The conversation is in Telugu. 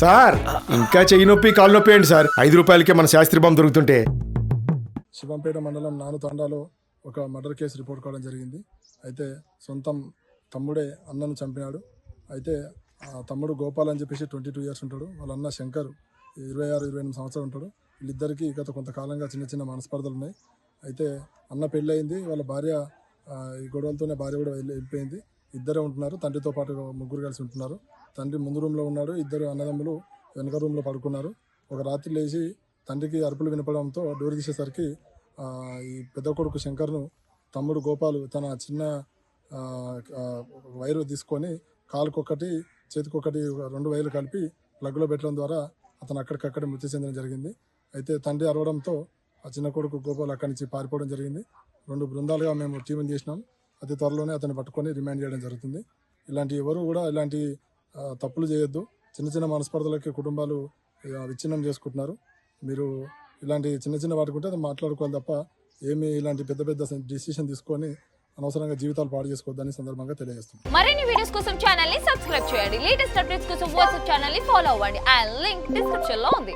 సార్ ఇంకా చెయ్యి నొప్పి కాలు నొప్పి ఏంటి సార్? ఐదు రూపాయలకే మన శాస్త్రి బాంబు దొరుకుతుంటే. శివంపేట మండలం నాను తండాలో ఒక మర్డర్ కేసు రిపోర్ట్ కావడం జరిగింది. అయితే సొంతం తమ్ముడే అన్నను చంపినాడు. అయితే ఆ తమ్ముడు గోపాల్ అని చెప్పేసి ట్వంటీ టూ ఇయర్స్ ఉంటాడు. వాళ్ళ అన్న శంకర్ ఇరవై ఆరు ఇరవై ఎనిమిది సంవత్సరాలు ఉంటాడు. వీళ్ళిద్దరికీ గత కొంతకాలంగా చిన్న చిన్న మనస్పర్ధలు ఉన్నాయి. అయితే అన్న పెళ్ళయింది. వాళ్ళ భార్య ఈ గొడవలతోనే భార్య కూడా వెళ్ళి వెళ్ళిపోయింది. ఇద్దరే ఉంటున్నారు. తండ్రితో పాటు ముగ్గురు కలిసి ఉంటున్నారు. తండ్రి ముందు రూమ్లో ఉన్నాడు. ఇద్దరు అన్నదమ్ములు వెనక రూమ్లో పడుకున్నారు. ఒక రాత్రి లేచి తండ్రికి అరుపులు వినపడంతో డోర్ తీసేసరికి ఈ పెద్ద కొడుకు శంకర్ను తమ్ముడు గోపాలు తన చిన్న వైరు తీసుకొని కాలుకొకటి చేతికొకటి రెండు వైర్లు కలిపి ప్లగ్లో పెట్టడం ద్వారా అతను అక్కడికక్కడ మృతి చెందడం జరిగింది. అయితే తండ్రి అరవడంతో ఆ చిన్న కొడుకు గోపాల్ అక్కడి నుంచి పారిపోవడం జరిగింది. రెండు బృందాలుగా మేము టీముని చేసినాం. అతి త్వరలోనే అతన్ని పట్టుకొని రిమాండ్ చేయడం జరుగుతుంది. ఇలాంటి ఎవరు కూడా ఇలాంటి తప్పులు చేయొద్దు. చిన్న చిన్న మనస్పర్ధలకి కుటుంబాలు విచ్ఛిన్నం చేసుకుంటున్నారు. మీరు ఇలాంటి చిన్న చిన్న వాటికి ఉంటే అది మాట్లాడుకోవాలి తప్ప ఏమి ఇలాంటి పెద్ద పెద్ద డిసిషన్ తీసుకొని అనవసరంగా జీవితాలు పాడు చేసుకోవద్దని సందర్భంగా తెలియజేస్తుంది మరిన్ని వీడియోస్ కోసం ఛానల్ని సబ్స్క్రైబ్ చేయండి. లేటెస్ట్ అప్డేట్స్ కోసం వాట్సాప్ ఛానల్ని ఫాలో అవ్వండి. ఆ లింక్ డిస్క్రిప్షన్లో ఉంది.